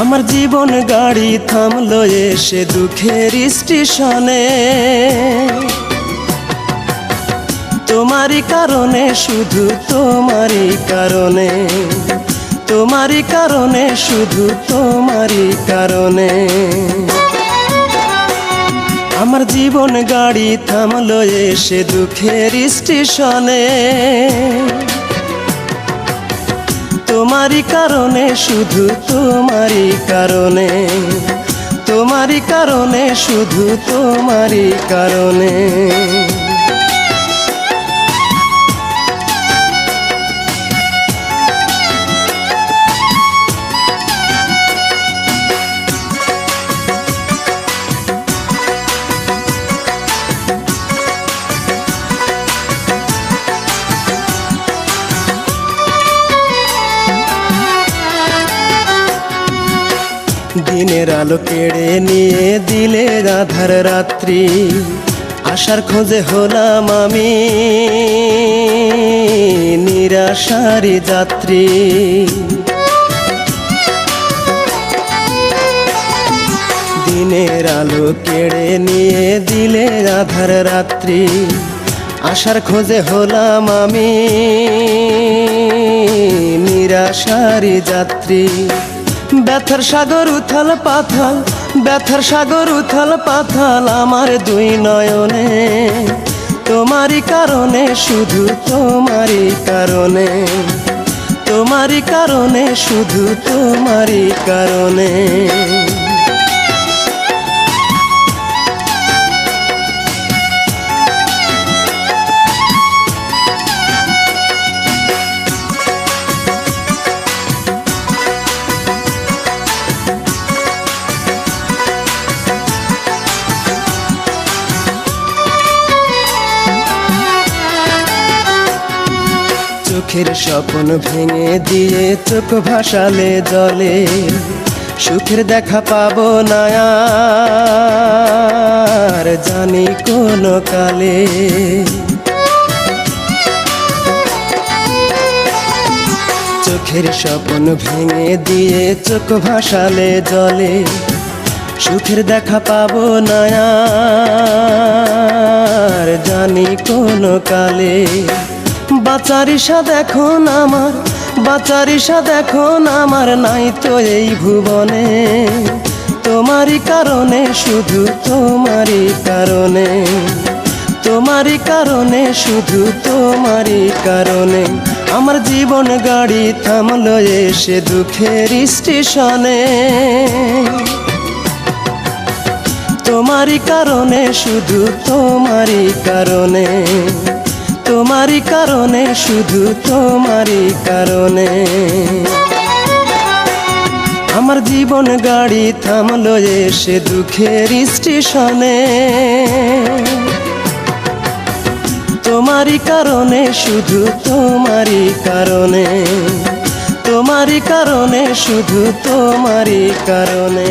আমার জীবন গাড়ি থামলো এসে দুঃখের স্টেশনে। তোমারই কারণে, শুধু তোমারই কারণে। তোমারই কারণে, শুধু তোমারই কারণে। আমার জীবন গাড়ি থামলো এসে দুঃখের স্টেশনে। তোমারই কারণে শুধু তোমারই কারণে। তোমারই কারণে শুধু তোমারই কারণে। দিনের আলো কেড়ে নিয়ে দিলে আধার রাত্রি। আশার খোঁজে হলাম আমি নিরাশারি যাত্রী। দিনের আলো কেড়ে নিয়ে দিলে আধার রাত্রি। আশার খোঁজে হলাম আমি নিরাশারি যাত্রী। ব্যথার সাগর, উথাল পাথাল, ব্যথার সাগর, উথাল পাথাল আমার দুই নয়নে। তোমারই কারণে, শুধু তোমারই কারণে। তোমারই কারণে, শুধু তোমারই কারণে। চোখের স্বপ্ন ভেঙে দিয়ে চোখ ভাসালে জলে। সুখের দেখা পাবো না আর জানি কোন কালে। চোখের স্বপ্ন ভেঙে দিয়ে চোখ ভাসালে জলে। সুখের দেখা পাবো না আর জানি কোন কালে। বাচার ইসা দেখুন আমার, বাচার ইসা দেখুন আমার নাই তো এই ভুবনে। তোমারই কারণে, শুধু তোমারই কারণে। তোমারই কারণে, শুধু তোমারই কারণে। আমার জীবন গাড়ি থামলো এসে দুঃখের স্টেশনে। তোমারই কারণে, শুধু তোমারই কারণে। তোমারই কারণে, শুধু তোমারই কারণে। আমার জীবন গাড়ি থামলো এসে দুঃখের স্টেশনে। তোমারই কারণে, শুধু তোমারই কারণে। তোমারই কারণে, শুধু তোমারই কারণে।